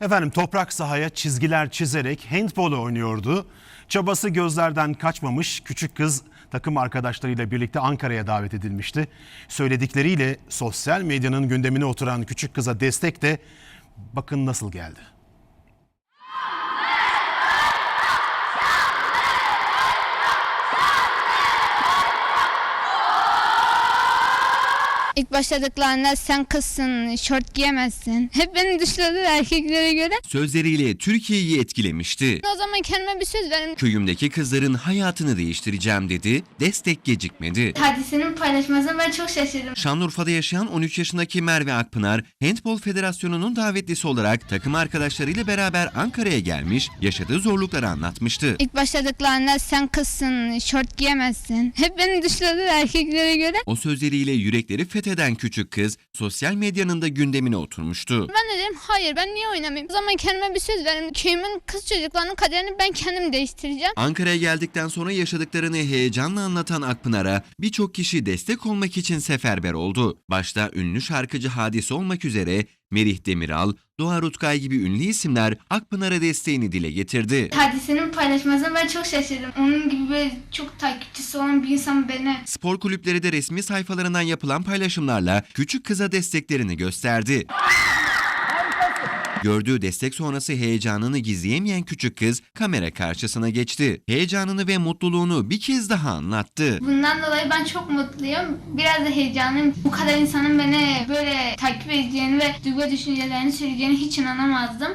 Efendim toprak sahaya çizgiler çizerek handball oynuyordu. Çabası gözlerden kaçmamış küçük kız takım arkadaşlarıyla birlikte Ankara'ya davet edilmişti. Söyledikleriyle sosyal medyanın gündemine oturan küçük kıza destek de bakın nasıl geldi. İlk başladıklarında sen kızsın, şort giyemezsin. Hep beni dışladılar erkeklere göre. Sözleriyle Türkiye'yi etkilemişti. O zaman kendime bir söz verdim. Köyümdeki kızların hayatını değiştireceğim dedi, destek gecikmedi. Hadisenin paylaşmasına ben çok şaşırdım. Şanlıurfa'da yaşayan 13 yaşındaki Merve Akpınar, Handbol Federasyonu'nun davetlisi olarak takım arkadaşlarıyla beraber Ankara'ya gelmiş, yaşadığı zorlukları anlatmıştı. İlk başladıklarında sen kızsın, şort giyemezsin. Hep beni dışladılar erkeklere göre. O sözleriyle yürekleri fetheden küçük kız, sosyal medyanın da gündemine oturmuştu. Ben de dedim hayır ben niye oynamayayım? O zaman kendime bir söz verdim. Köyümün kız çocuklarının kaderini ben kendim değiştireceğim. Ankara'ya geldikten sonra yaşadıklarını heyecanla anlatan Akpınar'a birçok kişi destek olmak için seferber oldu. Başta ünlü şarkıcı Hadise olmak üzere Merih Demiral, Doğa Rutkay gibi ünlü isimler Akpınar'a desteğini dile getirdi. Hadisenin paylaşmasına ben çok şaşırdım. Onun gibi böyle çok takipçisi olan bir insan beni Spor kulüpleri de resmi sayfalarından yapılan paylaşımlarla küçük kıza desteklerini gösterdi. Gördüğü destek sonrası heyecanını gizleyemeyen küçük kız kamera karşısına geçti. Heyecanını ve mutluluğunu bir kez daha anlattı. Bundan dolayı ben çok mutluyum. Biraz da heyecanlıyım. Bu kadar insanın beni böyle takip edeceğini ve duygu düşüncelerini söyleyeceğini hiç inanamazdım.